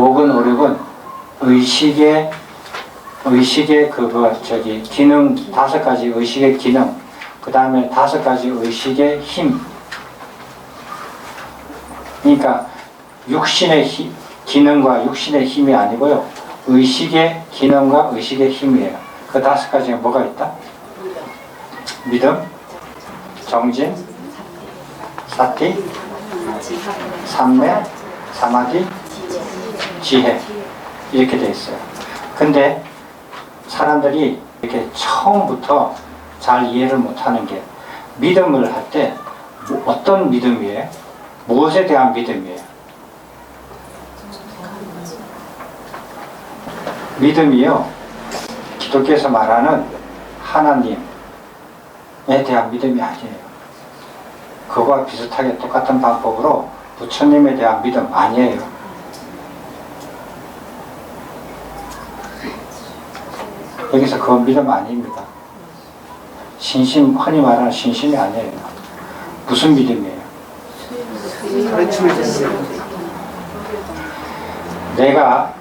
오근 오륙은 의식의 의식의 그거 저기 기능 다섯 가지 의식의 기능. 그 다음에 다섯 가지 의식의 힘. 그러니까 육신의 히- 기능과 육신의 힘이 아니고요. 의식의 기능과 의식의 힘이에요. 그 다섯 가지가 뭐가 있다? 믿음 정진 사티 삼매 사마디 지혜 이렇게 돼 있어요 근데 사람들이 이렇게 처음부터 잘 이해를 못하는 게 믿음을 할 때 어떤 믿음이에요? 무엇에 대한 믿음이에요? 믿음이요. 기독교에서 말하는 하나님에 대한 믿음이 아니에요. 그거와 비슷하게 똑같은 방법으로 부처님에 대한 믿음 아니에요. 여기서 그건 믿음 아닙니다. 신심, 흔히 말하는 신심이 아니에요. 무슨 믿음이에요? 가르침을 듣는 내가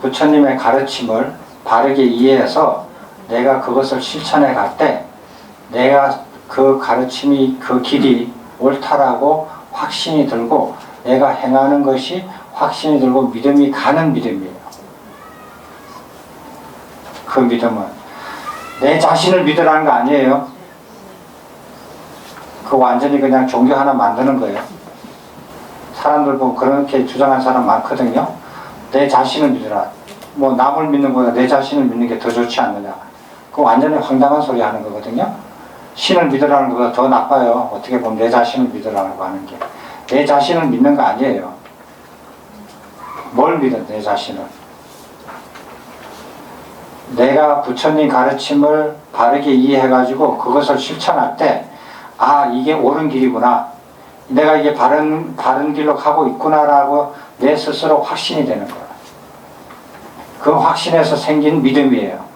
부처님의 가르침을 바르게 이해해서 내가 그것을 실천해 갈 때 내가 그 가르침이 그 길이 옳다라고 확신이 들고 내가 행하는 것이 확신이 들고 믿음이 가는 믿음이에요. 그 믿음은 내 자신을 믿으라는 거 아니에요. 그 완전히 그냥 종교 하나 만드는 거예요. 사람들 보면 그렇게 주장하는 사람 많거든요. 내 자신을 믿으라. 뭐 남을 믿는 거보다 내 자신을 믿는 게 더 좋지 않느냐. 그 완전히 황당한 소리 하는 거거든요. 신을 믿으라는 것보다 더 나빠요. 어떻게 보면 내 자신을 믿으라고 하는 게. 내 자신을 믿는 거 아니에요. 뭘 믿어, 내 자신을. 내가 부처님 가르침을 바르게 이해해가지고 그것을 실천할 때, 아, 이게 옳은 길이구나. 내가 이게 바른, 바른 길로 가고 있구나라고 내 스스로 확신이 되는 거야. 그 확신에서 생긴 믿음이에요.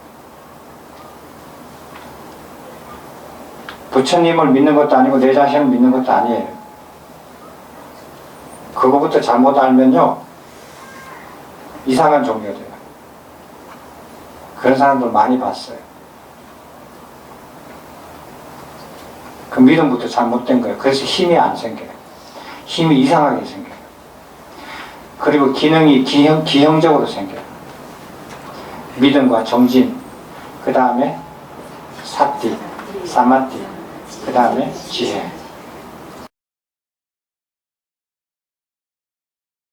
부처님을 믿는 것도 아니고 내 자신을 믿는 것도 아니에요. 그거부터 잘못 알면요. 이상한 종교가 돼요. 그런 사람들 많이 봤어요. 그 믿음부터 잘못된 거예요. 그래서 힘이 안 생겨요. 힘이 이상하게 생겨요. 그리고 기능이 기형, 기형적으로 생겨요. 믿음과 정진, 그 다음에 사띠, 사마띠, 그 다음에 지혜.